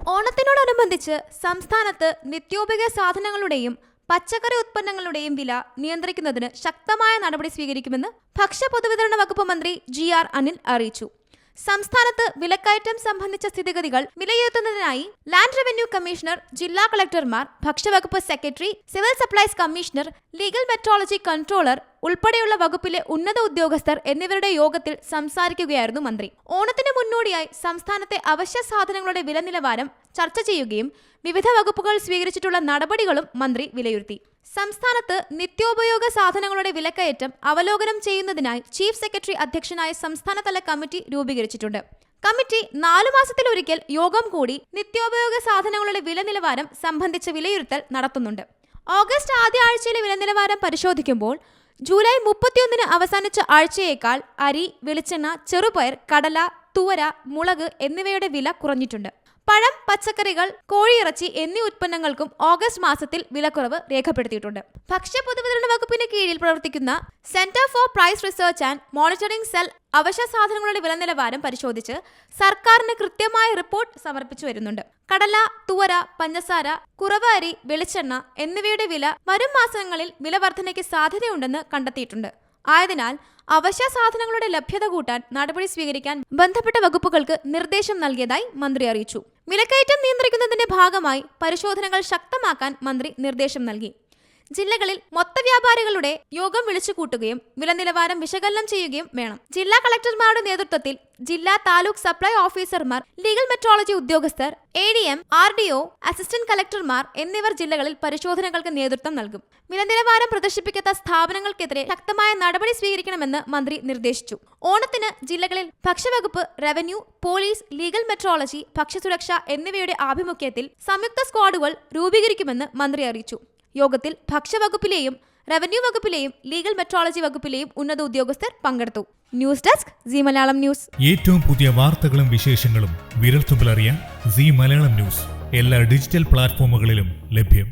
ഓണത്തിനോടനുബന്ധിച്ച് സംസ്ഥാനത്ത് നിത്യോപയോഗ സാധനങ്ങളുടെയും പച്ചക്കറി ഉത്പന്നങ്ങളുടെയും വില നിയന്ത്രിക്കുന്നതിന് ശക്തമായ നടപടി സ്വീകരിക്കുമെന്ന് ഭക്ഷ്യ പൊതുവിതരണ വകുപ്പ് മന്ത്രി ജി ആർ അനിൽ അറിയിച്ചു സംസ്ഥാനത്ത് വിലക്കയറ്റം സംബന്ധിച്ച സ്ഥിതിഗതികൾ വിലയിരുത്തുന്നതിനായി ലാൻഡ് റവന്യൂ കമ്മീഷണർ ജില്ലാ കളക്ടർമാർ ഭക്ഷ്യവകുപ്പ് secretary civil supplies commissioner legal metrology controller ഉൾപ്പെടെയുള്ള വകുപ്പിലെ ഉന്നത ഉദ്യോഗസ്ഥർ എന്നിവരുടെ യോഗത്തിൽ സംസാരിക്കുകയായിരുന്നു മന്ത്രി. ഓണത്തിന് മുന്നോടിയായി സംസ്ഥാനത്തെ അവശ്യ സാധനങ്ങളുടെ വില നിലവാരം ചർച്ച ചെയ്യുകയും വിവിധ വകുപ്പുകൾ സ്വീകരിച്ചിട്ടുള്ള നടപടികളും മന്ത്രി വിലയിരുത്തി. സംസ്ഥാനത്ത് നിത്യോപയോഗ സാധനങ്ങളുടെ വിലക്കയറ്റം അവലോകനം ചെയ്യുന്നതിനായി ചീഫ് സെക്രട്ടറി അധ്യക്ഷനായ സംസ്ഥാനതല കമ്മിറ്റി രൂപീകരിച്ചിട്ടുണ്ട്. കമ്മിറ്റി നാലു മാസത്തിലൊരിക്കൽ യോഗം കൂടി നിത്യോപയോഗ സാധനങ്ങളുടെ വില നിലവാരം സംബന്ധിച്ച വിലയിരുത്തൽ നടത്തുന്നുണ്ട്. ഓഗസ്റ്റ് ആദ്യ ആഴ്ചയിലെ വില നിലവാരം പരിശോധിക്കുമ്പോൾ ജൂലൈ മുപ്പത്തിയൊന്നിന് അവസാനിച്ച ആഴ്ചയേക്കാൾ അരി വെളിച്ചെണ്ണ ചെറുപയർ കടല തുവര മുളക് എന്നിവയുടെ വില കുറഞ്ഞിട്ടുണ്ട്. പഴം പച്ചക്കറികൾ കോഴിയിറച്ചി എന്നീ ഉൽപ്പന്നങ്ങൾക്കും ഓഗസ്റ്റ് മാസത്തിൽ വിലക്കുറവ് രേഖപ്പെടുത്തിയിട്ടുണ്ട്. ഭക്ഷ്യ പൊതുവിതരണ വകുപ്പിന് കീഴിൽ പ്രവർത്തിക്കുന്ന centre for price research and monitoring cell അവശ്യ സാധനങ്ങളുടെ വില നിലവാരം പരിശോധിച്ച് സർക്കാരിന് കൃത്യമായ റിപ്പോർട്ട് സമർപ്പിച്ചു വരുന്നുണ്ട്. കടല തുവര പഞ്ചസാര കുറവ് അരി വെളിച്ചെണ്ണ എന്നിവയുടെ വില വരും മാസങ്ങളിൽ വില വർധനയ്ക്ക് സാധ്യതയുണ്ടെന്ന് കണ്ടെത്തിയിട്ടുണ്ട്. ആയതിനാൽ അവശ്യ സാധനങ്ങളുടെ ലഭ്യത കൂട്ടാൻ നടപടി സ്വീകരിക്കാൻ ബന്ധപ്പെട്ട വകുപ്പുകൾക്ക് നിർദ്ദേശം നൽകിയതായി മന്ത്രി അറിയിച്ചു. വിലക്കയറ്റം നിയന്ത്രിക്കുന്നതിന്റെ ഭാഗമായി പരിശോധനകൾ ശക്തമാക്കാൻ മന്ത്രി നിർദ്ദേശം നൽകി. ജില്ലകളിൽ മൊത്തവ്യാപാരികളുടെ യോഗം വിളിച്ചു കൂട്ടുകയും വില നിലവാരം വിശകലനം ചെയ്യുകയും വേണം. ജില്ലാ കളക്ടർമാരുടെ നേതൃത്വത്തിൽ ജില്ലാ താലൂക്ക് സപ്ലൈ ഓഫീസർമാർ ലീഗൽ മെട്രോളജി ഉദ്യോഗസ്ഥർ A D M R D O assistant കളക്ടർമാർ എന്നിവർ ജില്ലകളിൽ പരിശോധനകൾക്ക് നേതൃത്വം നൽകും. വിലനിലവാരം പ്രദർശിപ്പിക്കാത്ത സ്ഥാപനങ്ങൾക്കെതിരെ ശക്തമായ നടപടി സ്വീകരിക്കണമെന്ന് മന്ത്രി നിർദ്ദേശിച്ചു. ഓണത്തിന് ജില്ലകളിൽ ഭക്ഷ്യവകുപ്പ് റവന്യൂ പോലീസ് ലീഗൽ മെട്രോളജി ഭക്ഷ്യസുരക്ഷ എന്നിവയുടെ ആഭിമുഖ്യത്തിൽ സംയുക്ത സ്ക്വാഡുകൾ രൂപീകരിക്കുമെന്ന് മന്ത്രി അറിയിച്ചു. യോഗത്തിൽ ഭക്ഷ്യവകുപ്പിലെയും റവന്യൂ വകുപ്പിലെയും ലീഗൽ മെട്രോളജി വകുപ്പിലെയും ഉന്നത ഉദ്യോഗസ്ഥർ പങ്കെടുത്തു. News desk C Malayalam news ഏറ്റവും പുതിയ വാർത്തകളും വിശേഷങ്ങളും വിരൽത്തുമ്പിൽ അറിയാൻ സി മലയാളം ന്യൂസ് എല്ലാ ഡിജിറ്റൽ പ്ലാറ്റ്ഫോമുകളിലും ലഭ്യം.